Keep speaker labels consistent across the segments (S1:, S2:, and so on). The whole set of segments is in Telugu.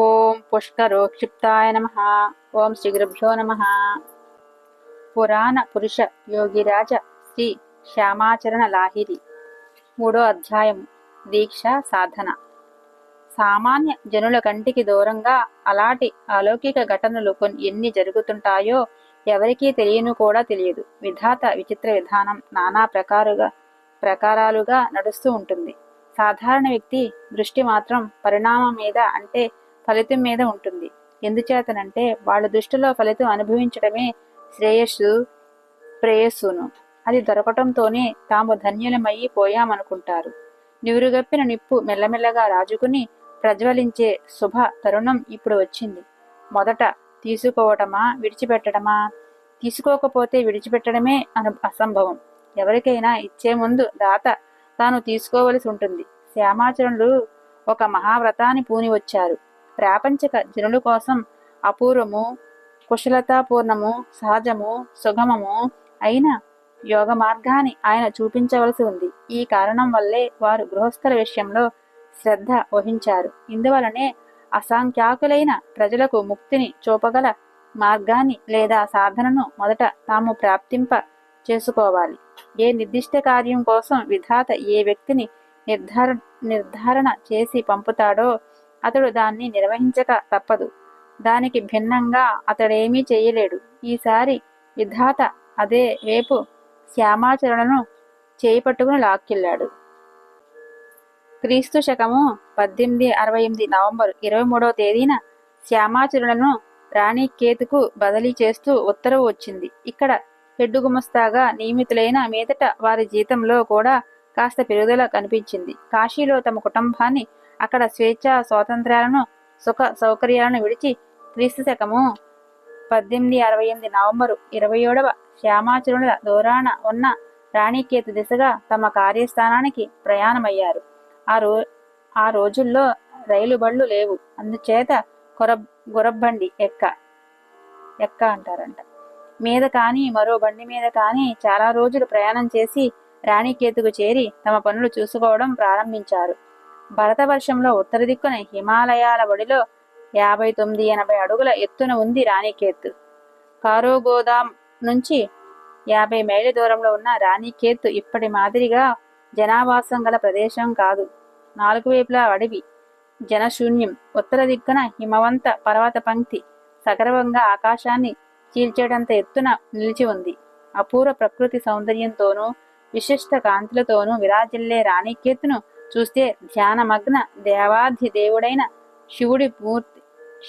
S1: ఓం పుష్కరోక్షిప్తాయ నమ. ఓం శ్రీ గురుభ్యో నమ. పురాణ పురుష యోగిరాజ శ్రీ శ్యామాచరణ లాహిరి. మూడో అధ్యాయం. దీక్ష సాధన. సామాన్య జనుల కంటికి దూరంగా అలాంటి అలౌకిక ఘటనలు కొన్ని ఎన్ని జరుగుతుంటాయో ఎవరికీ తెలియను కూడా తెలియదు. విధాత విచిత్ర విధానం నానా ప్రకారుగా ప్రకారాలుగా నడుస్తూ ఉంటుంది. సాధారణ వ్యక్తి దృష్టి మాత్రం పరిణామం మీద అంటే ఫలితం మీద ఉంటుంది. ఎందుచేతనంటే వాళ్ళ దృష్టిలో ఫలితం అనుభవించడమే శ్రేయస్సు ప్రేయస్సును. అది దొరకటంతోనే తాము ధన్యులమయ్యి పోయామనుకుంటారు. నివురుగప్పిన నిప్పు మెల్లమెల్లగా రాజుకుని ప్రజ్వలించే శుభ తరుణం ఇప్పుడు వచ్చింది. మొదట తీసుకోవటమా విడిచిపెట్టడమా తీసుకోకపోతే విడిచిపెట్టడమే అను అసంభవం. ఎవరికైనా ఇచ్చే ముందు దాత తాను తీసుకోవలసి ఉంటుంది. శ్యామాచరణులు ఒక మహావ్రతాన్ని పూని వచ్చారు ప్రాపంచిక జనుల కోసం అపూర్వము కుశలతాపూర్ణము సహజము సుగమము అయిన యోగ మార్గాన్ని ఆయన చూపించవలసి ఉంది. ఈ కారణం వల్లే వారు గృహస్థల విషయంలో శ్రద్ధ వహించారు. ఇందువలనే అసంఖ్యాకులైన ప్రజలకు ముక్తిని చూపగల మార్గాన్ని లేదా సాధనను మొదట తాము ప్రాప్తింప చేసుకోవాలి. ఏ నిర్దిష్ట కార్యం కోసం విధాత ఏ వ్యక్తిని నిర్ధారణ నిర్ధారణ చేసి పంపుతాడో అతడు దాన్ని నిర్వహించక తప్పదు. దానికి భిన్నంగా అతడేమీ చేయలేడు. ఈసారి విధాత అదే వేపు శ్యామాచరణను చేపట్టుకుని లాక్కెళ్ళాడు. క్రీస్తు శకము పద్దెనిమిది అరవై ఎనిమిది నవంబర్ ఇరవై మూడవ తేదీన శ్యామాచరణను రాణి కేతుకు బదిలీ చేస్తూ ఉత్తర్వు వచ్చింది. ఇక్కడ హెడ్డు గుమస్తాగా నియమితులైన మీదట వారి జీతంలో కూడా కాస్త పెరుగుదల కనిపించింది. కాశీలో తమ కుటుంబాన్ని అక్కడ స్వేచ్ఛ స్వాతంత్ర్యాలను సుఖ సౌకర్యాలను విడిచి క్రీస్తు శకము పద్దెనిమిది అరవై ఎనిమిది నవంబరు ఇరవై ఏడవ శ్యామాచరణుల దూరాన ఉన్న రాణికేతు దిశగా తమ కార్యస్థానానికి ప్రయాణమయ్యారు. ఆ రో ఆ రోజుల్లో రైలు బళ్ళు లేవు. అందుచేత కొర గురబ్బండి ఎక్క ఎక్క అంటారంట. మీద కానీ మరో బండి మీద కానీ చాలా రోజులు ప్రయాణం చేసి రాణికేతుకు చేరి తమ పనులు చూసుకోవడం ప్రారంభించారు. భరతవర్షంలో ఉత్తర దిక్కున హిమాలయాల ఒడిలో యాభై తొమ్మిది ఎనభై అడుగుల ఎత్తున ఉంది రాణికేత్. కారోగోదాం నుంచి యాభై మైళ్ళ దూరంలో ఉన్న రాణికేత్ ఇప్పటి మాదిరిగా జనావాసం గల ప్రదేశం కాదు. నాలుగు వైపులా అడవి జనశూన్యం ఉత్తర దిక్కున హిమవంత పర్వత పంక్తి సగర్వంగా ఆకాశాన్ని చీల్చేటంత ఎత్తున నిలిచి ఉంది. అపూర్వ ప్రకృతి సౌందర్యంతోనూ విశిష్ట కాంతులతోనూ విరాజిల్లే రాణికేతును చూస్తే ధ్యానమగ్న దేవాధి దేవుడైన శివుడి మూర్తి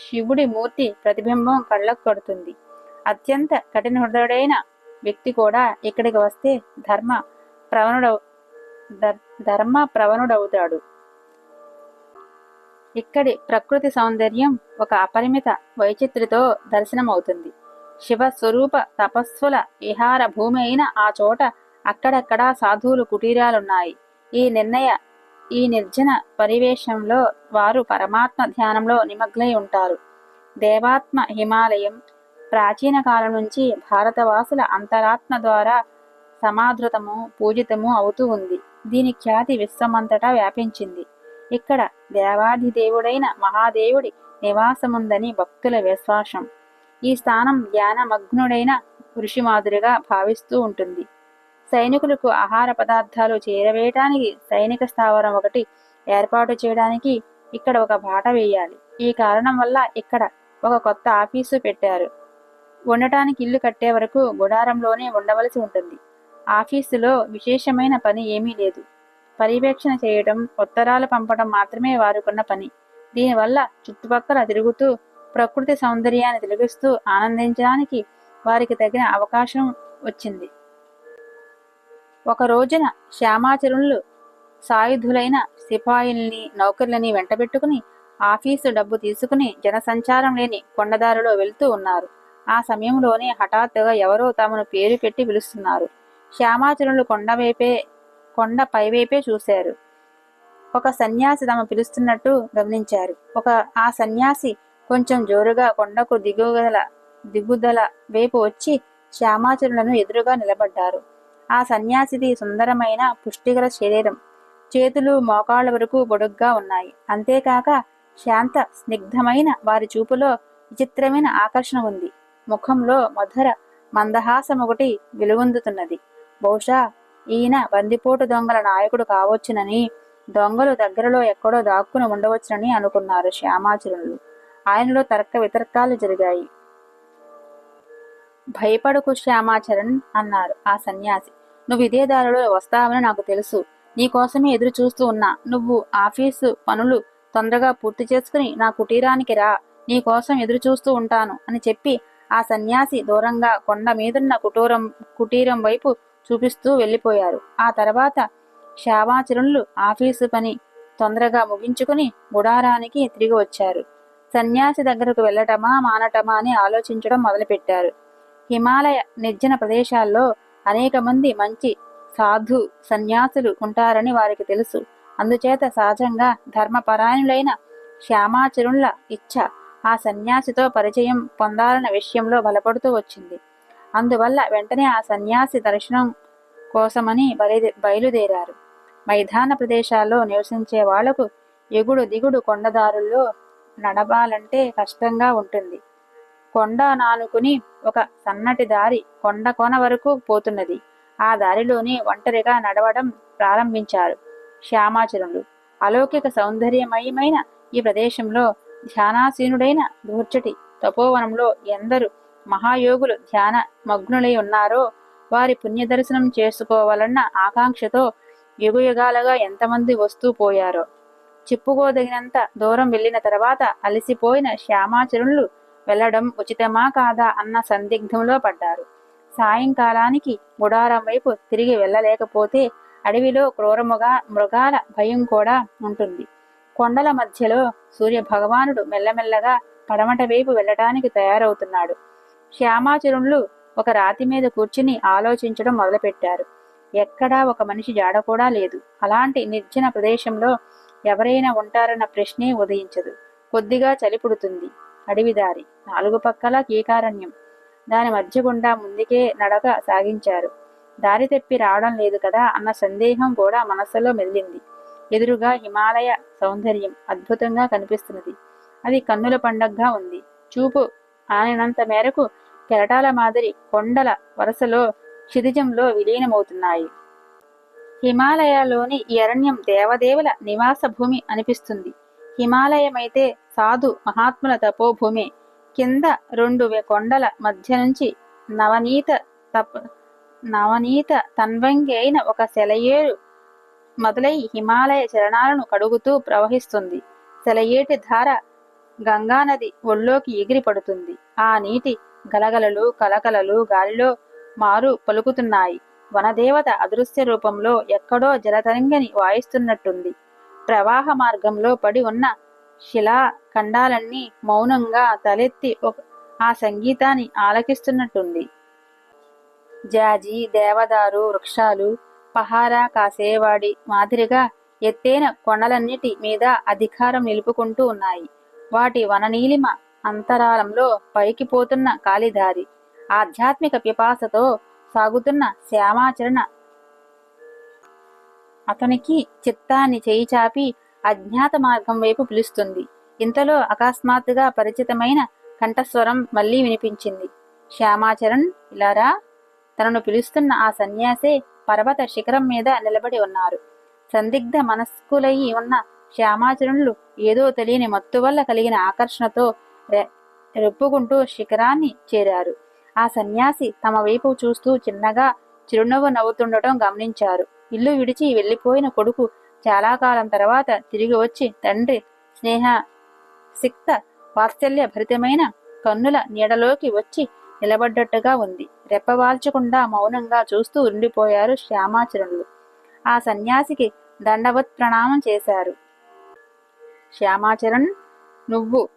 S1: శివుడి మూర్తి ప్రతిబింబం కళ్ళకు కడుతుంది. అత్యంత కఠిన హృదయుడైన వ్యక్తి కూడా ఇక్కడికి వస్తే ధర్మ ప్రవణుడవు ధర్మ ప్రవణుడవుతాడు. ఇక్కడి ప్రకృతి సౌందర్యం ఒక అపరిమిత వైచిత్రితో దర్శనమవుతుంది. శివ స్వరూప తపస్సుల విహార భూమి అయిన ఆ చోట అక్కడక్కడా సాధువులు కుటీరాలున్నాయి. ఈ నిర్ణయ ఈ నిర్జన పరివేశంలో వారు పరమాత్మ ధ్యానంలో నిమగ్నై ఉంటారు. దేవాత్మ హిమాలయం ప్రాచీన కాలం నుంచి భారతవాసుల అంతరాత్మ ద్వారా సమాధృతము పూజితము అవుతూ ఉంది. దీని ఖ్యాతి విశ్వమంతటా వ్యాపించింది. ఇక్కడ దేవాధిదేవుడైన మహాదేవుడి నివాసముందని భక్తుల విశ్వాసం. ఈ స్థానం ధ్యానమగ్నుడైన ఋషి మాదిరిగా భావిస్తూ ఉంటుంది. సైనికులకు ఆహార పదార్థాలు చేరవేయటానికి సైనిక స్థావరం ఒకటి ఏర్పాటు చేయడానికి ఇక్కడ ఒక బాట వేయాలి. ఈ కారణం వల్ల ఇక్కడ ఒక కొత్త ఆఫీసు పెట్టారు. ఉండటానికి ఇల్లు కట్టే వరకు గుడారంలోనే ఉండవలసి ఉంటుంది. ఆఫీసులో విశేషమైన పని ఏమీ లేదు. పర్యవేక్షణ చేయడం ఉత్తరాలు పంపడం మాత్రమే వారుకున్న పని. దీనివల్ల చుట్టుపక్కల తిరుగుతూ ప్రకృతి సౌందర్యాన్ని తిలగిస్తూ ఆనందించడానికి వారికి తగిన అవకాశం వచ్చింది. ఒక రోజున శ్యామాచరుణులు సాయుధులైన సిపాయిల్ని నౌకర్లని వెంటబెట్టుకుని ఆఫీసు డబ్బు తీసుకుని జనసంచారం లేని కొండదారిలో వెళ్తూ ఉన్నారు. ఆ సమయంలోనే హఠాత్తుగా ఎవరో తమను పేరు పెట్టి పిలుస్తున్నారు. శ్యామాచరులు కొండవైపే కొండ పైవైపే చూశారు. ఒక సన్యాసి తమ పిలుస్తున్నట్టు గమనించారు. ఒక ఆ సన్యాసి కొంచెం జోరుగా కొండకు దిగుగల దిగుదల వైపు వచ్చి శ్యామాచరులను ఎదురుగా నిలబడ్డారు. ఆ సన్యాసిది సుందరమైన పుష్టిగల శరీరం. చేతులు మోకాళ్ళ వరకు పొడుగ్గా ఉన్నాయి. అంతేకాక శాంత స్నిగ్ధమైన వారి చూపులో విచిత్రమైన ఆకర్షణ ఉంది. ముఖంలో మధుర మందహాసం ఒకటి వెలుగొందుతున్నది. బహుశా ఈయన బందిపోటు దొంగల నాయకుడు కావచ్చునని దొంగలు దగ్గరలో ఎక్కడో దాక్కుని ఉండవచ్చునని అనుకున్నారు శ్యామాచరణులు. ఆయనలో తర్క వితర్కాలు జరిగాయి. భయపడకు శ్యామాచరణ్ అన్నారు ఆ సన్యాసి. నువ్వు ఇదే దారిలో వస్తావని నాకు తెలుసు. నీకోసమే ఎదురు చూస్తూ ఉన్నా. నువ్వు ఆఫీసు పనులు తొందరగా పూర్తి చేసుకుని నా కుటీరానికి రా. నీకోసం ఎదురు చూస్తూ ఉంటాను అని చెప్పి ఆ సన్యాసి దూరంగా కొండ మీదున్న కుటూరం కుటీరం వైపు చూపిస్తూ వెళ్ళిపోయారు. ఆ తర్వాత శావాచరణులు ఆఫీసు పని తొందరగా ముగించుకుని గుడారానికి తిరిగి వచ్చారు. సన్యాసి దగ్గరకు వెళ్ళటమా మానటమా అని ఆలోచించడం మొదలుపెట్టారు. హిమాలయ నిర్జన ప్రదేశాల్లో అనేక మంది మంచి సాధు సన్యాసులు ఉంటారని వారికి తెలుసు. అందుచేత సహజంగా ధర్మపరాయణులైన శ్యామాచరుణుల ఇచ్ఛ ఆ సన్యాసితో పరిచయం పొందాలన్న విషయంలో బలపడుతూ వచ్చింది. అందువల్ల వెంటనే ఆ సన్యాసి దర్శనం కోసమని బయలు బయలుదేరారు. మైదాన ప్రదేశాల్లో నివసించే వాళ్ళకు ఎగుడు దిగుడు కొండదారుల్లో నడవాలంటే కష్టంగా ఉంటుంది. కొండ నానుకుని ఒక సన్నటి దారి కొండ కోన వరకు పోతున్నది. ఆ దారిలోనే ఒంటరిగా నడవడం ప్రారంభించారు శ్యామాచరులు అలౌకిక సౌందర్యమయమైన ఈ ప్రదేశంలో ధ్యానాసీనుడైన దూర్చటి తపోవనంలో ఎందరు మహాయోగులు ధ్యాన మగ్నులై ఉన్నారో వారి పుణ్యదర్శనం చేసుకోవాలన్న ఆకాంక్షతో యుగయుగాలుగా ఎంతమంది వస్తూ పోయారో. చెప్పుకోదగినంత దూరం వెళ్ళిన తర్వాత అలసిపోయిన శ్యామాచరుణులు వెళ్ళడం ఉచితమా కాదా అన్న సందిగ్ధంలో పడ్డారు. సాయంకాలానికి గుడారం వైపు తిరిగి వెళ్ళలేకపోతే అడవిలో క్రూరముగా మృగాల భయం కూడా ఉంటుంది. కొండల మధ్యలో సూర్య భగవానుడు మెల్లమెల్లగా పడమట వైపు వెళ్ళటానికి తయారవుతున్నాడు. శ్యామాచరుణులు ఒక రాతి మీద కూర్చుని ఆలోచించడం మొదలుపెట్టారు. ఎక్కడా ఒక మనిషి జాడ కూడా లేదు. అలాంటి నిర్జన ప్రదేశంలో ఎవరైనా ఉంటారన్న ప్రశ్నే ఉదయించదు. కొద్దిగా చలి పుడుతుంది. అడవిదారి. నాలుగు పక్కల కీకారణ్యం. దాని మధ్య గుండా ముందుకే నడక సాగించారు. దారి తెప్పి రావడం లేదు కదా అన్న సందేహం కూడా మనస్సులో మెల్లింది ఎదురుగా హిమాలయ సౌందర్యం అద్భుతంగా కనిపిస్తున్నది. అది కన్నుల పండగగా ఉంది. చూపు ఆనినంత మేరకు కెరటాల మాదిరి కొండల వరుసలో క్షితిజంలో విలీనమవుతున్నాయి. హిమాలయలోని ఈ అరణ్యం దేవదేవుల నివాస భూమి అనిపిస్తుంది. హిమాలయమైతే సాధు మహాత్ముల తపోభూమి కింద రెండు కొండల మధ్య నుంచి నవనీత తప నవనీత తన్వంగి అయిన ఒక సెలయేరు మొదలై హిమాలయ చరణాలను కడుగుతూ ప్రవహిస్తుంది. సెలయేటి ధార గంగానది ఒళ్ళోకి ఎగిరి పడుతుంది ఆ నీటి గలగలలు కలకలలు గాలిలో మారు పలుకుతున్నాయి. వనదేవత అదృశ్య రూపంలో ఎక్కడో జలతరంగని వాయిస్తున్నట్టుంది. ప్రవాహ మార్గంలో పడి ఉన్న శిలా ఖండాలన్నీ మౌనంగా తలెత్తి ఒక ఆ సంగీతాన్ని ఆలకిస్తున్నట్టుంది. జాజి దేవదారు వృక్షాలు పహారా కాసేవాడి మాదిరిగా ఎత్తైన కొండలన్నిటి మీద అధికారం నిలుపుకుంటూ ఉన్నాయి. వాటి వననీలిమ అంతరాలంలో పైకి పోతున్న కాలిదారి ఆధ్యాత్మిక పిపాసతో సాగుతున్న శ్యామాచరణ. అతనికి చిత్తాన్ని చేయి చాపి అజ్ఞాత మార్గం వైపు పిలుస్తుంది. ఇంతలో అకస్మాత్తుగా పరిచితమైన కంఠస్వరం మళ్ళీ వినిపించింది. శ్యామాచరణ్ ఇలారా? తనను పిలుస్తున్న ఆ సన్యాసే పర్వత శిఖరం మీద నిలబడి ఉన్నారు. సందిగ్ధ మనస్కులయి ఉన్న శ్యామాచరణులు ఏదో తెలియని మత్తు వల్ల కలిగిన ఆకర్షణతో రెప్పుకుంటూ శిఖరాన్ని చేరారు. ఆ సన్యాసి తమ వైపు చూస్తూ చిన్నగా చిరునవ్వు నవ్వుతుండటం గమనించారు. ఇల్లు విడిచి వెళ్ళిపోయిన కొడుకు చాలా కాలం తర్వాత తిరిగి వచ్చి తండ్రి స్నేహ సిక్త వాత్సల్య భరితమైన కన్నుల నీడలోకి వచ్చి నిలబడ్డట్టుగా ఉంది. రెప్పవాల్చకుండా మౌనంగా చూస్తూ ఉండిపోయారు శ్యామాచరణులు. ఆ సన్యాసికి దండవత్ ప్రణామం చేశారు. శ్యామాచరణ్ నువ్వు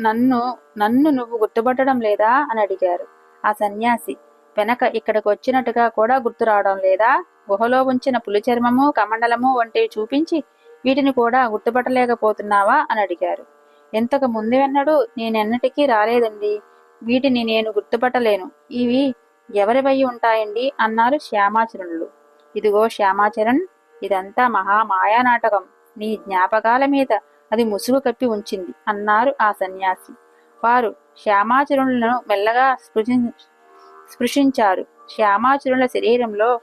S1: నన్ను నన్ను నువ్వు గుర్తుపట్టడం లేదా? అని అడిగారు. ఆ సన్యాసి వెనక ఇక్కడికి వచ్చినట్టుగా కూడా గుర్తు రావడం లేదా? గుహలో ఉంచిన పులిచర్మము కమండలము వంటివి చూపించి వీటిని కూడా గుర్తుపట్టలేకపోతున్నావా? అని అడిగారు. ఇంతకు ముందువెన్నడూ నేనెన్నటికీ రాలేదండి. వీటిని నేను గుర్తుపట్టలేను. ఇవి ఎవరివై ఉంటాయండి? అన్నారు శ్యామాచరణులు. ఇదిగో శ్యామాచరణ్ ఇదంతా మహామాయా నాటకం. నీ జ్ఞాపకాల మీద అది ముసుగు కప్పి ఉంచింది అన్నారు ఆ సన్యాసి. వారు శ్యామాచరణులను మెల్లగా స్పృశి స్పృశించారు. శ్యామాచరణుల శరీరంలో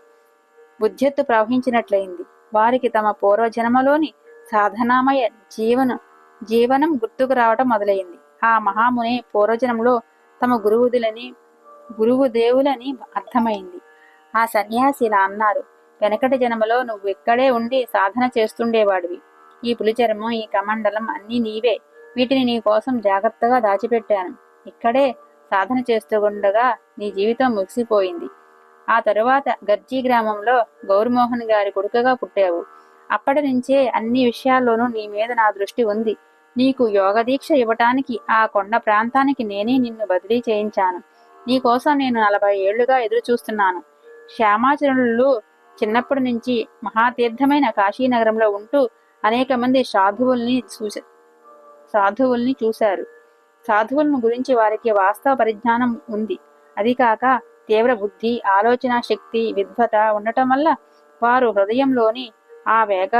S1: బుద్ధ్యత్తు ప్రవహించినట్లయింది. వారికి తమ పూర్వజన్మలోని సాధనామయ జీవన జీవనం గుర్తుకు రావటం మొదలైంది. ఆ మహాముని పూర్వజనంలో తమ గురువుదులని గురువు దేవులని అర్థమైంది. ఆ సన్యాసి ఇలా అన్నారు వెనకటి జన్మలో నువ్వు ఇక్కడే ఉండి సాధన చేస్తుండేవాడివి. ఈ పులిచర్మం ఈ కమండలం అన్నీ నీవే. వీటిని నీ కోసం జాగ్రత్తగా దాచిపెట్టాను. ఇక్కడే సాధన చేస్తుండగా నీ జీవితం ముగిసిపోయింది. ఆ తరువాత గర్జీ గ్రామంలో గౌరమోహన్ గారి కొడుకగా పుట్టావు. అప్పటి నుంచే అన్ని విషయాల్లోనూ నీ మీద నా దృష్టి ఉంది. నీకు యోగ దీక్ష ఇవ్వటానికి ఆ కొండ ప్రాంతానికి నేనే నిన్ను బదిలీ చేయించాను. నీకోసం నేను నలభై ఏళ్ళుగా ఎదురు చూస్తున్నాను శ్యామాచరణులు చిన్నప్పటి నుంచి మహాతీర్థమైన కాశీనగరంలో ఉంటూ అనేక మంది సాధువుల్ని చూస సాధువుల్ని చూశారు. సాధువులను గురించి వారికి వాస్తవ పరిజ్ఞానం ఉంది. అది కాక తీవ్ర బుద్ధి ఆలోచన శక్తి విద్వత ఉండటం వల్ల వారు హృదయంలోని ఆ వేగ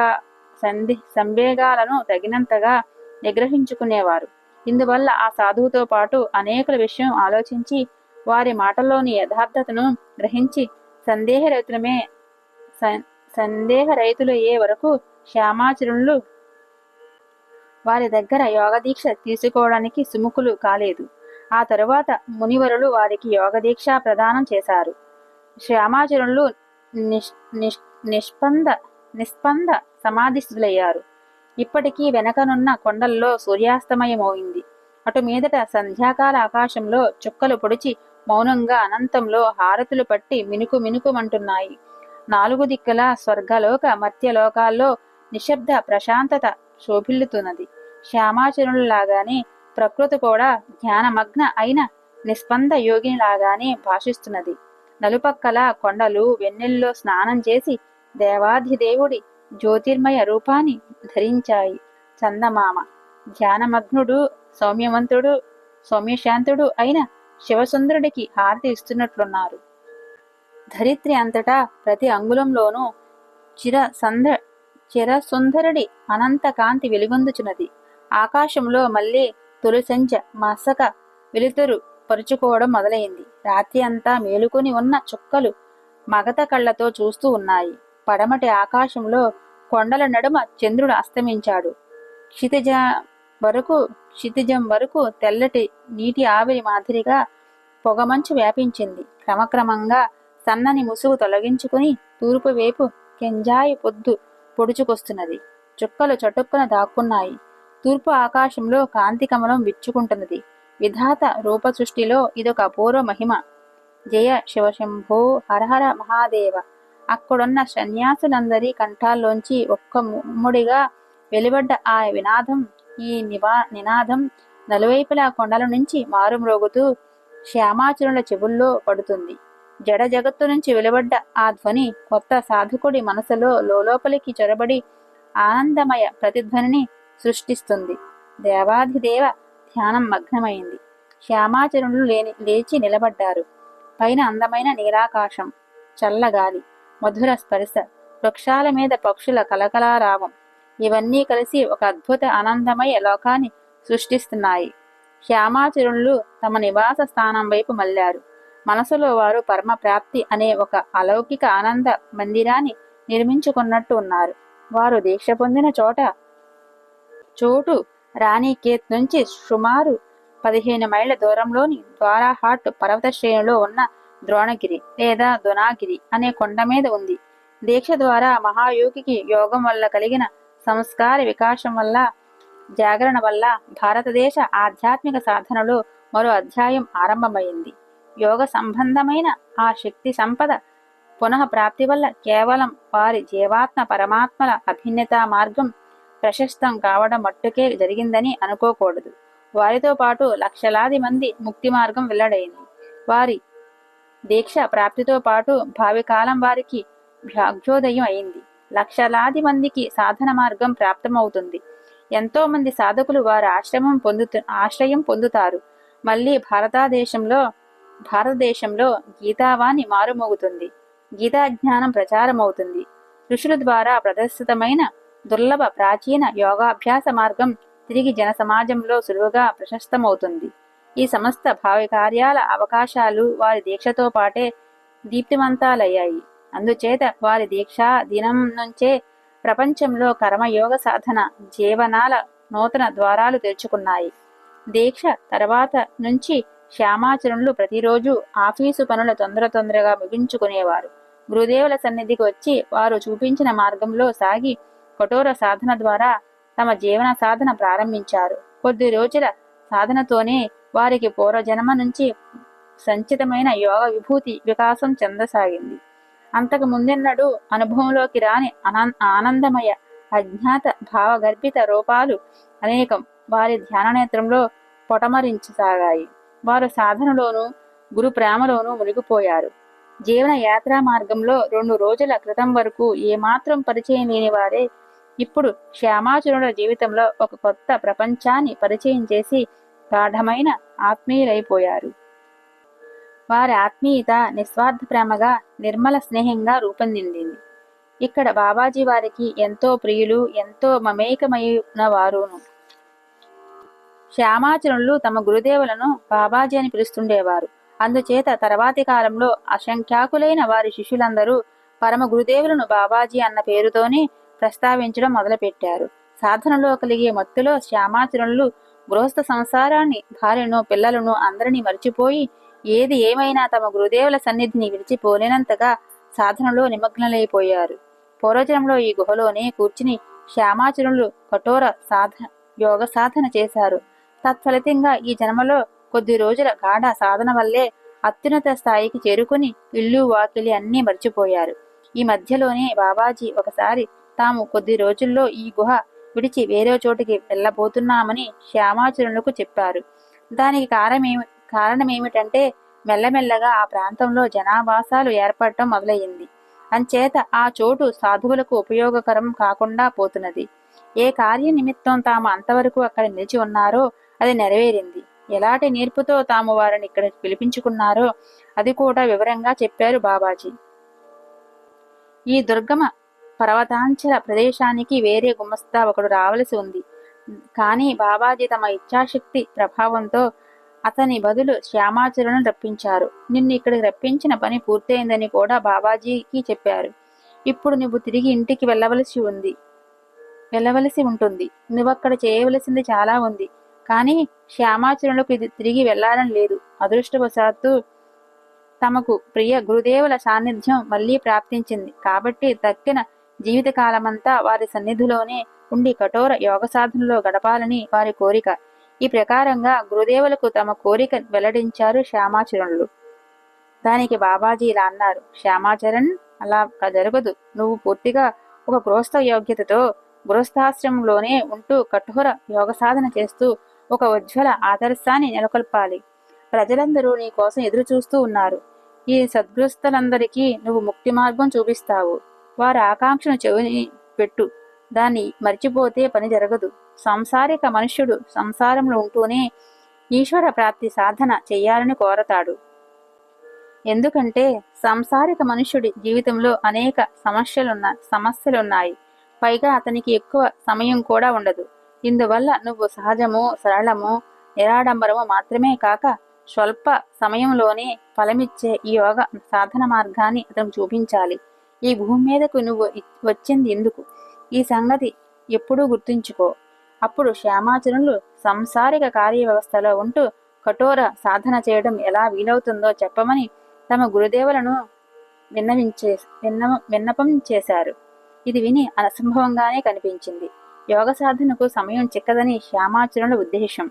S1: సంధి సంవేగాలను తగినంతగా నిగ్రహించుకునేవారు. ఇందువల్ల ఆ సాధువుతో పాటు అనేకుల విషయం ఆలోచించి వారి మాటల్లోని యథార్థతను గ్రహించి సందేహ రైతులమే అయ్యే వరకు శ్యామాచరుణులు వారి దగ్గర యోగ దీక్ష తీసుకోవడానికి సుముఖులు కాలేదు. ఆ తరువాత మునివరులు వారికి యోగ దీక్ష ప్రదానం చేశారు. శ్యామాచరుణులు నిష్ నిష్ నిష్పంద నిస్పంద సమాధిస్థులయ్యారు. ఇప్పటికీ వెనకనున్న కొండల్లో సూర్యాస్తమయమోయింది. అటు మీదట సంధ్యాకాల ఆకాశంలో చుక్కలు పొడిచి మౌనంగా అనంతంలో హారతులు పట్టి మినుకు మినుకుమంటున్నాయి. నాలుగు దిక్కుల స్వర్గలోక మధ్యలోకాల్లో నిశ్శబ్ద ప్రశాంతత శోభిల్లుతున్నది. శ్యామాచరులాగానే ప్రకృతి కూడా జ్ఞానమగ్న అయిన నిస్పంద యోగినిలాగానే భాషిస్తున్నది. నలుపక్కల కొండలు వెన్నెల్లో స్నానం చేసి దేవాధిదేవుడి జ్యోతిర్మయ రూపాన్ని ధరించాయి చందమామ. ధ్యానమగ్నుడు సౌమ్యవంతుడు సౌమ్యశాంతుడు అయిన శివసుందరుడికి హారతి ఇస్తున్నట్లున్నారు. ధరిత్రి అంతటా ప్రతి అంగుళంలోనూ చిర సంద్ర చిరసుందరుడి అనంత కాంతి వెలుగొందుచున్నది. ఆకాశంలో మళ్ళీ తొలిసంచ మసక వెలుతురు పరుచుకోవడం మొదలైంది. రాత్రి అంతా మేలుకొని ఉన్న చుక్కలు మగత కళ్ళతో చూస్తూ ఉన్నాయి. పడమటి ఆకాశంలో కొండల నడుమ చంద్రుడు అస్తమించాడు. క్షితిజ వరకు క్షితిజం వరకు తెల్లటి నీటి ఆవిరి మాదిరిగా పొగమంచు వ్యాపించింది. క్రమక్రమంగా సన్నని ముసుగు తొలగించుకుని తూర్పు వైపు కెంజాయి పొద్దు పొడుచుకొస్తున్నది. చుక్కలు చటుక్కున దాక్కున్నాయి. తూర్పు ఆకాశంలో కాంతి కమలం విచ్చుకుంటున్నది. విధాత రూప సృష్టిలో ఇదొక అపూర్వ మహిమ. జయ శివశంభో హరహర మహాదేవ. అక్కడున్న సన్యాసులందరి కంఠాల్లోంచి ఒక్క ముమ్ముడిగా వెలువడ్డ ఆ వినాదం ఈ నివా నినాదం నలువైపులా కొండల నుంచి మారుమ్రోగుతూ శ్యామాచరుల చెవుల్లో పడుతుంది. జడ జగత్తు నుంచి వెలువడ్డ ఆ ధ్వని కొత్త సాధకుడి మనసులో లోపలికి చొరబడి ఆనందమయ ప్రతిధ్వనిని సృష్టిస్తుంది. దేవాధిదేవ ధ్యానం మగ్నమైంది. శ్యామాచరుణులు లేని లేచి నిలబడ్డారు. పైన అందమైన నీలాకాశం చల్లగాలి. మధుర స్పర్శ వృక్షాల మీద పక్షుల కలకలారావం ఇవన్నీ కలిసి ఒక అద్భుత ఆనందమయ లోకాన్ని సృష్టిస్తున్నాయి. శ్యామాచరుణులు తమ నివాస స్థానం వైపు మళ్ళారు. మనసులో వారు పరమ ప్రాప్తి అనే ఒక అలౌకిక ఆనంద మందిరాన్ని నిర్మించుకున్నట్టు ఉన్నారు. వారు దీక్ష పొందిన చోట చోటు రాణికేత్ నుంచి సుమారు పదిహేను మైళ్ళ దూరంలోని ద్వారాహాట్ పర్వత శ్రేణిలో ఉన్న ద్రోణగిరి లేదా దునాగిరి అనే కొండ మీద ఉంది. దీక్ష ద్వారా మహాయోగికి యోగం వల్ల కలిగిన సంస్కార వికాసం వల్ల జాగరణ వల్ల భారతదేశ ఆధ్యాత్మిక సాధనలో మరో అధ్యాయం ఆరంభమైంది. యోగ సంబంధమైన ఆ శక్తి సంపద పునః ప్రాప్తి వల్ల కేవలం వారి జీవాత్మ పరమాత్మల అభిన్నత మార్గం ప్రశస్తం కావడం మట్టుకే జరిగిందని అనుకోకూడదు. వారితో పాటు లక్షలాది మంది ముక్తి మార్గం వెల్లడైంది. వారి దీక్ష ప్రాప్తితో పాటు భావికాలం వారికి భాగ్యోదయం అయింది. లక్షలాది మందికి సాధన మార్గం ప్రాప్తమవుతుంది. ఎంతో మంది సాధకులు వారి ఆశ్రమం పొందుతు ఆశ్రయం పొందుతారు. మళ్ళీ భారతదేశంలో భారతదేశంలో గీతావాణి మారుమోగుతుంది. గీతా జ్ఞానం ప్రచారమవుతుంది. ఋషుల ద్వారా ప్రదర్శితమైన దుర్లభ ప్రాచీన యోగాభ్యాస మార్గం తిరిగి జన సమాజంలో సులువుగా ప్రశస్తమవుతుంది. ఈ సమస్త భావి కార్యాల అవకాశాలు వారి దీక్షతో పాటే దీప్తివంతాలయ్యాయి అందుచేత వారి దీక్ష దినం నుంచే ప్రపంచంలో కర్మయోగ సాధన జీవనాల నూతన ద్వారాలు తెరుచుకున్నాయి. దీక్ష తర్వాత నుంచి శ్యామాచరణలు ప్రతిరోజు ఆఫీసు పనుల తొందర తొందరగా ముగించుకునేవారు. గురుదేవుల సన్నిధికి వచ్చి వారు చూపించిన మార్గంలో సాగి కఠోర సాధన ద్వారా తమ జీవన సాధన ప్రారంభించారు. కొద్ది రోజుల సాధనతోనే వారికి పూర్వజన్మ నుంచి సంచితమైన యోగ విభూతి వికాసం చెందసాగింది. అంతకు ముందెన్నడూ అనుభవంలోకి రాని ఆనందమయ అజ్ఞాత భావగర్భిత రూపాలు అనేకం వారి ధ్యాన నేత్రంలో పొటమరించసాగాయి. వారు సాధనలోనూ గురు ప్రేమలోనూ మునిగిపోయారు. జీవన యాత్రా మార్గంలో రెండు రోజుల క్రితం వరకు ఏమాత్రం పరిచయం లేని వారే ఇప్పుడు శ్యామాచురుల జీవితంలో ఒక కొత్త ప్రపంచాన్ని పరిచయం చేసి గాఢమైన ఆత్మీయులైపోయారు. వారి ఆత్మీయత నిస్వార్థ ప్రేమగా నిర్మల స్నేహంగా రూపొందింది ఇక్కడ బాబాజీ వారికి ఎంతో ప్రియులు ఎంతో మమేకమైన వారును శ్యామాచరణులు తమ గురుదేవులను బాబాజీ అని పిలుస్తుండేవారు. అందుచేత తర్వాతి కాలంలో అసంఖ్యాకులైన వారి శిష్యులందరూ పరమ గురుదేవులను బాబాజీ అన్న పేరుతోనే ప్రస్తావించడం మొదలుపెట్టారు. సాధనలో కలిగే మత్తులో శ్యామాచరణులు గృహస్థ సంసారాన్ని భార్యను పిల్లలను అందరినీ మర్చిపోయి ఏది ఏమైనా తమ గురుదేవుల సన్నిధిని విడిచిపోలేనంతగా సాధనలో నిమగ్నలైపోయారు. పూర్వజనంలో ఈ గుహలోనే కూర్చుని శ్యామాచరులు కఠోర సాధన యోగ సాధన చేశారు. తత్ఫలితంగా ఈ జన్మలో కొద్ది రోజుల గాఢ సాధన వల్లే అత్యున్నత స్థాయికి చేరుకుని ఇల్లు వాకిలి అన్నీ మర్చిపోయారు. ఈ మధ్యలోనే బాబాజీ ఒకసారి తాము కొద్ది రోజుల్లో ఈ గుహ విడిచి వేరే చోటికి వెళ్ళబోతున్నామని శ్యామాచరణులకు చెప్పారు. దానికి కారణమేమి కారణమేమిటంటే మెల్లమెల్లగా ఆ ప్రాంతంలో జనావాసాలు ఏర్పడటం మొదలయ్యింది. అంచేత ఆ చోటు సాధువులకు ఉపయోగకరం కాకుండా పోతున్నది. ఏ కార్య నిమిత్తం తాము అంతవరకు అక్కడ నిలిచి ఉన్నారో అది నెరవేరింది. ఎలాంటి నేర్పుతో తాము వారిని ఇక్కడ పిలిపించుకున్నారో అది కూడా వివరంగా చెప్పారు బాబాజీ. ఈ దుర్గమ పర్వతాంచల ప్రదేశానికి వేరే గుమస్తా ఒకడు రావలసి ఉంది. కానీ బాబాజీ తమ ఇచ్ఛాశక్తి ప్రభావంతో అతని బదులు శ్యామాచరణను రప్పించారు. నిన్ను ఇక్కడికి రప్పించిన పని పూర్తయిందని కూడా బాబాజీకి చెప్పారు. ఇప్పుడు నువ్వు తిరిగి ఇంటికి వెళ్ళవలసి ఉంది. వెళ్ళవలసి ఉంటుంది. నువ్వక్కడ చేయవలసింది చాలా ఉంది. కానీ శ్యామాచరణకు ఇది తిరిగి వెళ్ళాలని లేదు. అదృష్టవశాత్తు తమకు ప్రియ గురుదేవుల సాన్నిధ్యం మళ్ళీ ప్రాప్తించింది. కాబట్టి దక్కిన జీవితకాలమంతా వారి సన్నిధిలోనే ఉండి కఠోర యోగ సాధనలో గడపాలని వారి కోరిక. ఈ ప్రకారంగా గురుదేవులకు తమ కోరిక వెల్లడించారు శ్యామాచరణులు. దానికి బాబాజీ ఇలా అన్నారు శ్యామాచరణ్ అలా జరగదు. నువ్వు పూర్తిగా ఒక గృహస్థ యోగ్యతతో గృహస్థాశ్రమంలోనే ఉంటూ కఠోర యోగ సాధన చేస్తూ ఒక ఉజ్వల ఆదర్శాన్ని నెలకొల్పాలి. ప్రజలందరూ నీ కోసం ఎదురు చూస్తూ ఉన్నారు. ఈ సద్గృస్థలందరికీ నువ్వు ముక్తి మార్గం చూపిస్తావు. వారి ఆకాంక్షను చెవిని పెట్టు. దాన్ని మర్చిపోతే పని జరగదు. సంసారిక మనుష్యుడు సంసారంలో ఉంటూనే ఈశ్వర ప్రాప్తి సాధన చేయాలని కోరతాడు. ఎందుకంటే సంసారిక మనుష్యుడి జీవితంలో అనేక సమస్యలున్న సమస్యలున్నాయి. పైగా అతనికి ఎక్కువ సమయం కూడా ఉండదు. ఇందువల్ల నువ్వు సహజము సరళము నిరాడంబరము మాత్రమే కాక స్వల్ప సమయంలోనే ఫలమిచ్చే ఈ యోగ సాధన మార్గాన్ని అతను చూపించాలి. ఈ భూమి మీదకు నువ్వు వచ్చింది ఎందుకు? ఈ సంగతి ఎప్పుడూ గుర్తుంచుకో. అప్పుడు శ్యామాచరణులు సంసారిక కార్యవ్యవస్థలో ఉంటూ కఠోర సాధన చేయడం ఎలా వీలవుతుందో చెప్పమని తమ గురుదేవులను విన్నవించే విన్న విన్నపం చేశారు. ఇది విని అసంభవంగానే కనిపించింది. యోగ సాధనకు సమయం చిక్కదని శ్యామాచరణుల ఉద్దేశం.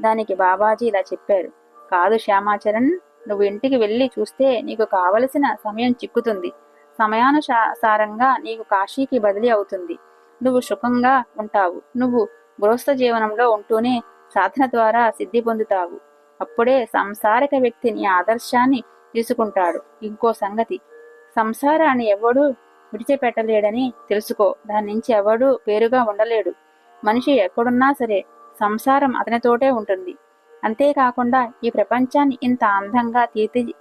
S1: దానికి బాబాజీ ఇలా చెప్పారు. కాదు శ్యామాచరణ్ నువ్వు ఇంటికి వెళ్ళి చూస్తే నీకు కావలసిన సమయం చిక్కుతుంది. సమయానుసారంగా నీకు కాశీకి బదిలీ అవుతుంది. నువ్వు సుఖంగా ఉంటావు. నువ్వు గృహస్థ జీవనంలో ఉంటూనే సాధన ద్వారా సిద్ధి పొందుతావు. అప్పుడే సంసారిక వ్యక్తి నీ ఆదర్శాన్ని తీసుకుంటాడు. ఇంకో సంగతి సంసారాన్ని ఎవడూ విడిచిపెట్టలేడని తెలుసుకో. దాని నుంచి ఎవడూ పేరుగా ఉండలేడు. మనిషి ఎక్కడున్నా సరే సంసారం అతనితోటే ఉంటుంది. అంతేకాకుండా ఈ ప్రపంచాన్ని ఇంత అందంగా తీర్చి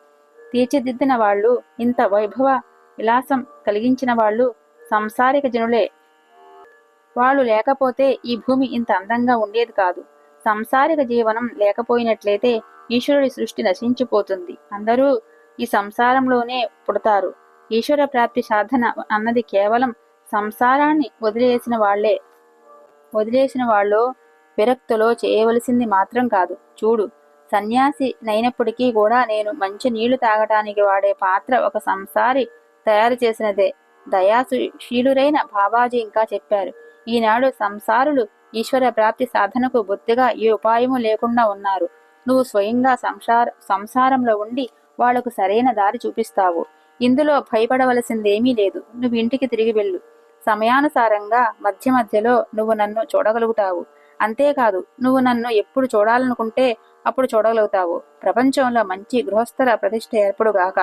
S1: తీర్చిదిద్దిన వాళ్ళు ఇంత వైభవ విలాసం కలిగించిన వాళ్ళు సంసారిక జనులే. వాళ్ళు లేకపోతే ఈ భూమి ఇంత అందంగా ఉండేది కాదు. సంసారిక జీవనం లేకపోయినట్లయితే ఈశ్వరుడి సృష్టి నశించిపోతుంది. అందరూ ఈ సంసారంలోనే పుడతారు. ఈశ్వర ప్రాప్తి సాధన అన్నది కేవలం సంసారాన్ని వదిలేసిన వాళ్ళే వదిలేసిన వాళ్ళు విరక్తులో చేయవలసింది మాత్రం కాదు. చూడు సన్యాసి నైనప్పటికీ కూడా నేను మంచి నీళ్ళు తాగటానికి వాడే పాత్ర ఒక సంసారి తయారు చేసినదే. దయాశీలురైన బాబాజీ ఇంకా చెప్పారు ఈనాడు సంసారులు ఈశ్వర ప్రాప్తి సాధనకు బొత్తిగా ఏ ఉపాయము లేకుండా ఉన్నారు. నువ్వు స్వయంగా సంసార సంసారంలో ఉండి వాళ్ళకు సరైన దారి చూపిస్తావు. ఇందులో భయపడవలసిందేమీ లేదు. నువ్వు ఇంటికి తిరిగి వెళ్ళు. సమయానుసారంగా మధ్య మధ్యలో నువ్వు నన్ను చూడగలుగుతావు. అంతేకాదు నువ్వు నన్ను ఎప్పుడు చూడాలనుకుంటే అప్పుడు చూడగలుగుతావు. ప్రపంచంలో మంచి గృహస్థుల ప్రతిష్ట ఏర్పడుగాక.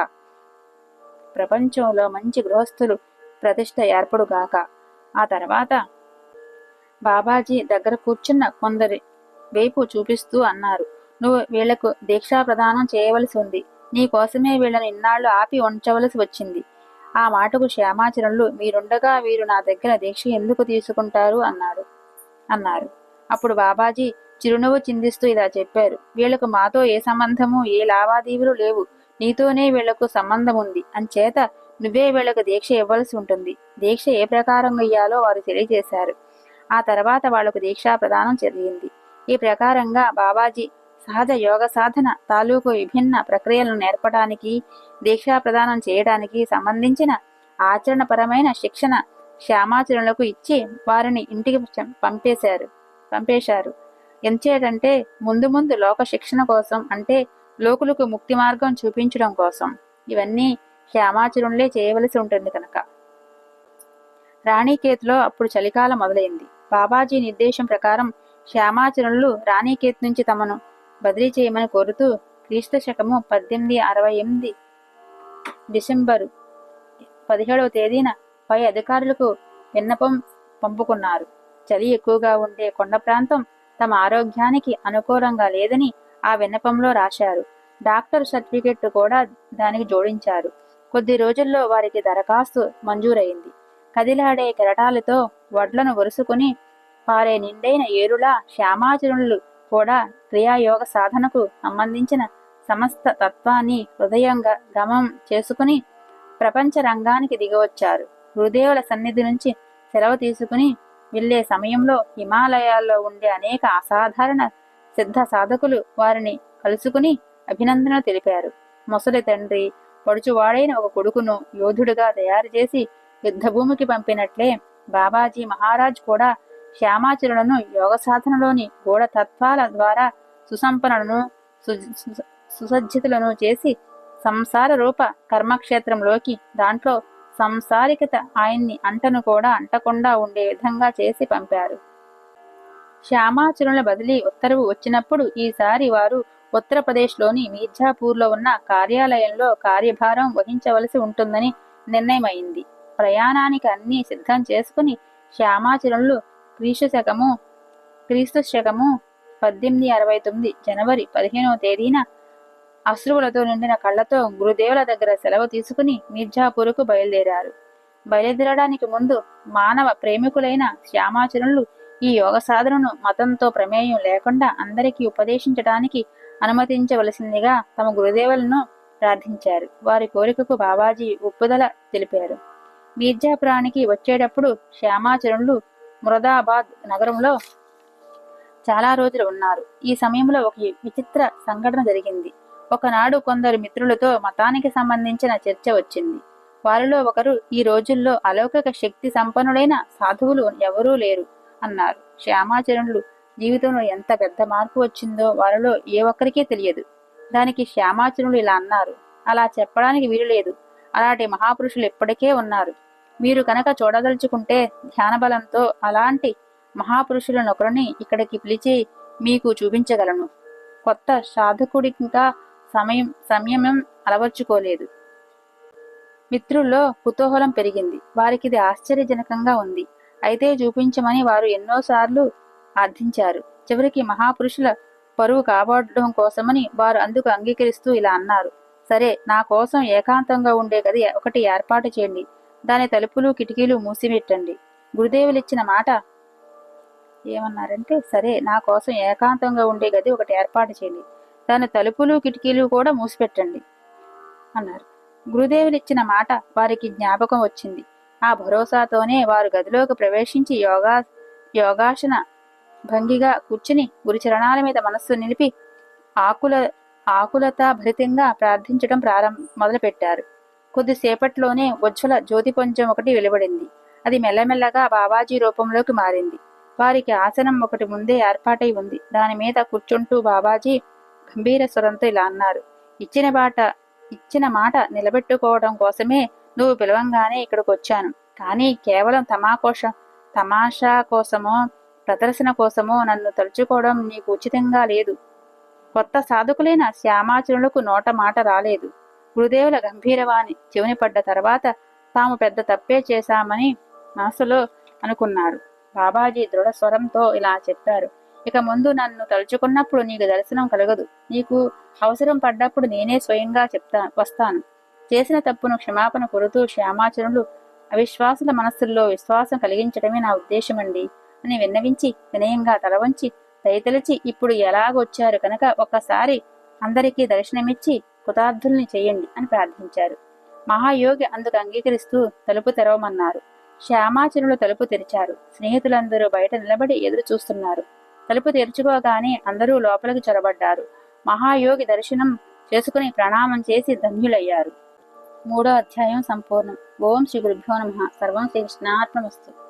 S1: ప్రపంచంలో మంచి గృహస్థులు ప్రతిష్ట ఏర్పడుగాక. ఆ తర్వాత బాబాజీ దగ్గర కూర్చున్న కొందరి వైపు చూపిస్తూ అన్నారు నువ్వు వీళ్ళకు దీక్షా ప్రదానం చేయవలసి ఉంది. నీ కోసమే వీళ్ళని ఇన్నాళ్ళు ఆపి ఉంచవలసి వచ్చింది. ఆ మాటకు శ్యామాచరణలు మీరుండగా వీరు నా దగ్గర దీక్ష ఎందుకు తీసుకుంటారు అన్నాడు అన్నారు. అప్పుడు బాబాజీ చిరునవ్వు చిందిస్తూ ఇలా చెప్పారు వీళ్ళకు మాతో ఏ సంబంధము ఏ లావాదేవీలు లేవు. నీతోనే వీళ్ళకు సంబంధం ఉంది అంచేత నువ్వే వీళ్ళకు దీక్ష ఇవ్వాల్సి ఉంటుంది. దీక్ష ఏ ప్రకారం ఇయ్యాలో వారు తెలియజేశారు. ఆ తర్వాత వాళ్ళకు దీక్షా ప్రదానం జరిగింది. ఈ ప్రకారంగా బాబాజీ సహజ యోగ సాధన తాలూకు విభిన్న ప్రక్రియలను నేర్పడానికి దీక్షా ప్రదానం చేయడానికి సంబంధించిన ఆచరణపరమైన శిక్షణ శ్యామాచరణలకు ఇచ్చి వారిని ఇంటికి పంపేశారు. పంపేశారు. ఎంచేటంటే ముందు ముందు లోక శిక్షణ కోసం అంటే లోకులకు ముక్తి మార్గం చూపించడం కోసం ఇవన్నీ శ్యామాచరుణులే చేయవలసి ఉంటుంది కనుక. రాణికేత్లో అప్పుడు చలికాలం మొదలైంది. బాబాజీ నిర్దేశం ప్రకారం శ్యామాచరణులు రాణికేత్ నుంచి తమను బదిలీ చేయమని కోరుతూ క్రీస్తు శకము పద్దెనిమిది అరవై ఎనిమిది డిసెంబరు పదిహేడవ తేదీన పై అధికారులకు విన్నపం పంపుకున్నారు. చలి ఎక్కువగా ఉండే కొండ ప్రాంతం తమ ఆరోగ్యానికి అనుకూలంగా లేదని ఆ విన్నపంలో రాశారు. డాక్టర్ సర్టిఫికెట్ కూడా దానికి జోడించారు. కొద్ది రోజుల్లో వారికి దరఖాస్తు మంజూరైంది. కదిలాడే కెరటాలతో వడ్లను వరుసుకుని పారే నిండైన ఏరులా శ్యామాచరణులు కూడా క్రియాయోగ సాధనకు సంబంధించిన సమస్త తత్వాన్ని హృదయంగా గమం చేసుకుని ప్రపంచ రంగానికి దిగవచ్చారు. గురుదేవుల సన్నిధి నుంచి సెలవు తీసుకుని వెళ్ళే సమయంలో హిమాలయాల్లో ఉండే అనేక అసాధారణ సిద్ధ సాధకులు వారిని కలుసుకుని అభినందన తెలిపారు. ముసలి తండ్రి పడుచువాడైన ఒక కొడుకును యోధుడుగా తయారు చేసి యుద్ధభూమికి పంపినట్లే బాబాజీ మహారాజ్ కూడా శ్యామాచరులను యోగ సాధనలోని గూఢ తత్వాల ద్వారా సుసంపన్నులను సుసజ్జితులను చేసి సంసార రూప కర్మక్షేత్రంలోకి దాంట్లో సంసారికత ఆయన్ని అంటను కూడా అంటకుండా ఉండే విధంగా చేసి పంపారు. శ్యామాచరుల బదిలీ ఉత్తర్వు వచ్చినప్పుడు ఈసారి వారు ఉత్తరప్రదేశ్లోని మీర్జాపూర్లో ఉన్న కార్యాలయంలో కార్యభారం వహించవలసి ఉంటుందని నిర్ణయమైంది. ప్రయాణానికి అన్నీ సిద్ధం చేసుకుని శ్యామాచరణులు క్రీస్తు శకము క్రీస్తు శకము పద్దెనిమిది అరవై తొమ్మిది జనవరి పదిహేనవ తేదీన అశ్రువులతో నిండిన కళ్ళతో గురుదేవుల దగ్గర సెలవు తీసుకుని మీర్జాపూర్కు బయలుదేరారు. బయలుదేరడానికి ముందు మానవ ప్రేమికులైన శ్యామాచరణులు ఈ యోగ సాధనను మతంతో ప్రమేయం లేకుండా అందరికీ ఉపదేశించడానికి అనుమతించవలసిందిగా తమ గురుదేవులను ప్రార్థించారు. వారి కోరికకు బాబాజీ ఒప్పుదల తెలిపారు. మీర్జాపురానికి వచ్చేటప్పుడు శ్యామాచరణులు మురదాబాద్ నగరంలో చాలా రోజులు ఉన్నారు. ఈ సమయంలో ఒక విచిత్ర సంఘటన జరిగింది. ఒకనాడు కొందరు మిత్రులతో మతానికి సంబంధించిన చర్చ వచ్చింది. వారిలో ఒకరు ఈ రోజుల్లో అలౌకిక శక్తి సంపన్నుడైన సాధువులు ఎవరూ లేరు. అన్నారు. శ్యామాచరణులు జీవితంలో ఎంత పెద్ద మార్పు వచ్చిందో వారిలో ఏ ఒక్కరికే తెలియదు. దానికి శ్యామాచరణులు ఇలా అన్నారు. అలా చెప్పడానికి వీలు లేదు. అలాంటి మహాపురుషులు ఇప్పటికే ఉన్నారు. మీరు కనుక చూడదలుచుకుంటే ధ్యాన బలంతో అలాంటి మహాపురుషులను ఒకరిని ఇక్కడికి పిలిచి మీకు చూపించగలను. కొత్త సాధకుడి ఇంకా సమయం సంయమం అలవర్చుకోలేదు. మిత్రుల్లో కుతూహలం పెరిగింది. వారికిది ఆశ్చర్యజనకంగా ఉంది. అయితే చూపించమని వారు ఎన్నోసార్లు అర్థించారు చివరికి మహాపురుషుల పరువు కాపాడడం కోసమని వారు అందుకు అంగీకరిస్తూ ఇలా అన్నారు. సరే నా కోసం ఏకాంతంగా ఉండే గది ఒకటి ఏర్పాటు చేయండి. దాని తలుపులు కిటికీలు మూసిపెట్టండి గురుదేవులిచ్చిన మాట ఏమన్నారంటే సరే నా కోసం ఏకాంతంగా ఉండే గది ఒకటి ఏర్పాటు చేయండి. దాని తలుపులు కిటికీలు కూడా మూసిపెట్టండి అన్నారు. గురుదేవులిచ్చిన మాట వారికి జ్ఞాపకం వచ్చింది. ఆ భరోసాతోనే వారు గదిలోకి ప్రవేశించి యోగా యోగాసన భంగిగా కూర్చుని గురుచరణాల మీద మనస్సు నిలిపి ఆకుల ఆకులత భరితంగా ప్రార్థించడం ప్రారంభ మొదలుపెట్టారు. కొద్దిసేపట్లోనే ఉజ్వల జ్యోతిపుంజం ఒకటి వెలువడింది. అది మెల్లమెల్లగా బాబాజీ రూపంలోకి మారింది. వారికి ఆసనం ఒకటి ముందే ఏర్పాటై ఉంది. దాని మీద కూర్చుంటూ బాబాజీ గంభీర స్వరంతో ఇలా అన్నారు. ఇచ్చిన బాట ఇచ్చిన మాట నిలబెట్టుకోవడం కోసమే నువ్వు పిలవంగానే ఇక్కడికి వచ్చాను కానీ కేవలం తమాకోష తమాషా కోసమో ప్రదర్శన కోసమో నన్ను తలుచుకోవడం నీకు ఉచితంగా లేదు. కొత్త సాధకులైన శ్యామాచరులకు నోట మాట రాలేదు. గురుదేవుల గంభీరవాణి చెవిని పడ్డ తర్వాత తాము పెద్ద తప్పే చేశామని మనసులో అనుకున్నారు. బాబాజీ దృఢ స్వరంతో ఇలా చెప్పారు. ఇక ముందు నన్ను తలుచుకున్నప్పుడు నీకు దర్శనం కలగదు. నీకు అవసరం పడ్డప్పుడు నేనే స్వయంగా చెప్తా వస్తాను. చేసిన తప్పును క్షమాపణ కొరుతూ శ్యామాచరణులు అవిశ్వాసుల మనస్సుల్లో విశ్వాసం కలిగించడమే నా ఉద్దేశమండి అని విన్నవించి వినయంగా తలవంచి దయతలిచి ఇప్పుడు ఎలాగొచ్చారు కనుక ఒక్కసారి అందరికీ దర్శనమిచ్చి కృతార్థుల్ని చేయండి అని ప్రార్థించారు. మహాయోగి అందుకు అంగీకరిస్తూ తలుపు తెరవమన్నారు. శ్యామాచరులు తలుపు తెరిచారు. స్నేహితులందరూ బయట నిలబడి ఎదురు చూస్తున్నారు. తలుపు తెరుచుకోగానే అందరూ లోపలికి చొరబడ్డారు. మహాయోగి దర్శనం చేసుకుని ప్రణామం చేసి ధన్యులయ్యారు. మూడో అధ్యాయం సంపూర్ణం. ఓం శ్రీ గురుభ్యో నమ. సర్వం శ్రీ కృష్ణార్పణమస్తు.